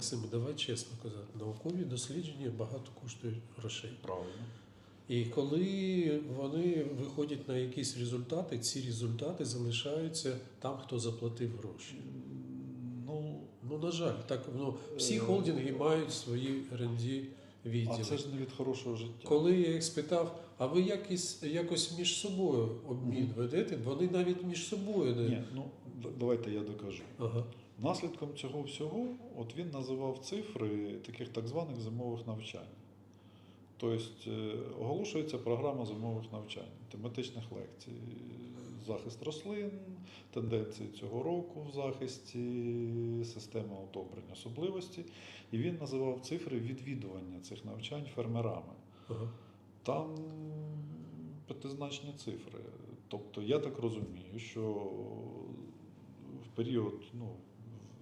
Максим, давай чесно казати, наукові дослідження багато коштують грошей. Правильно. І коли вони виходять на якісь результати, ці результати залишаються там, хто заплатив гроші. Ну, Ну, на жаль, так ну, всі Е, холдинги мають свої R&D а це ж не від хорошого життя. Коли я їх спитав, а ви якось, якось між собою обмін ведете, вони навіть між собою не. Ні, ну давайте я докажу. Ага. Наслідком цього всього, от він називав цифри таких так званих зимових навчань. Тобто е, оголошується програма зимових навчань, тематичних лекцій, захист рослин, тенденції цього року в захисті, система одобрення особливості. І він називав цифри відвідування цих навчань фермерами. Ага. Там п'ятизначні цифри. Тобто я так розумію, що в період, ну,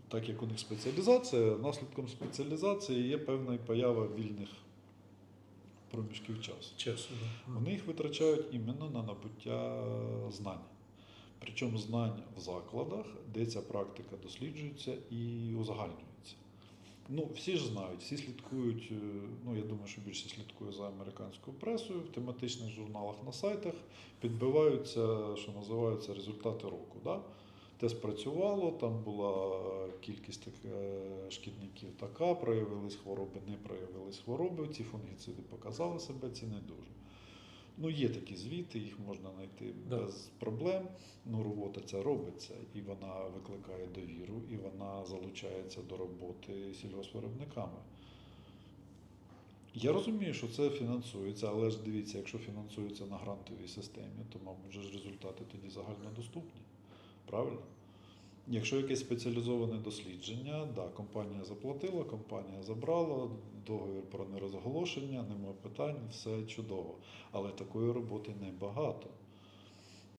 так як у них спеціалізація, наслідком спеціалізації є певна поява вільних проміжків часу. Часу. да. Вони їх витрачають іменно на набуття знань. Причому знань в закладах, де ця практика досліджується і узагальнюється. Ну, всі ж знають, всі слідкують. е, Ну, я думаю, що більше слідкує за американською пресою, в тематичних журналах на сайтах підбиваються, що називаються, результати року. Да? Те спрацювало, там була кількість так, е, шкідників така, проявились хвороби, не проявились хвороби, ці фунгіциди показали себе, ці не дуже. Ну, є такі звіти, їх можна знайти Да. без проблем. Ну, робота ця робиться, і вона викликає довіру, і вона залучається до роботи сільгоспвиробниками. Я розумію, що це фінансується, але ж дивіться, якщо фінансується на грантовій системі, то, мабуть, результати тоді загальнодоступні. Правильно? Якщо якесь спеціалізоване дослідження, да, компанія заплатила, компанія забрала, договір про нерозголошення, немає питань, все чудово. Але такої роботи небагато.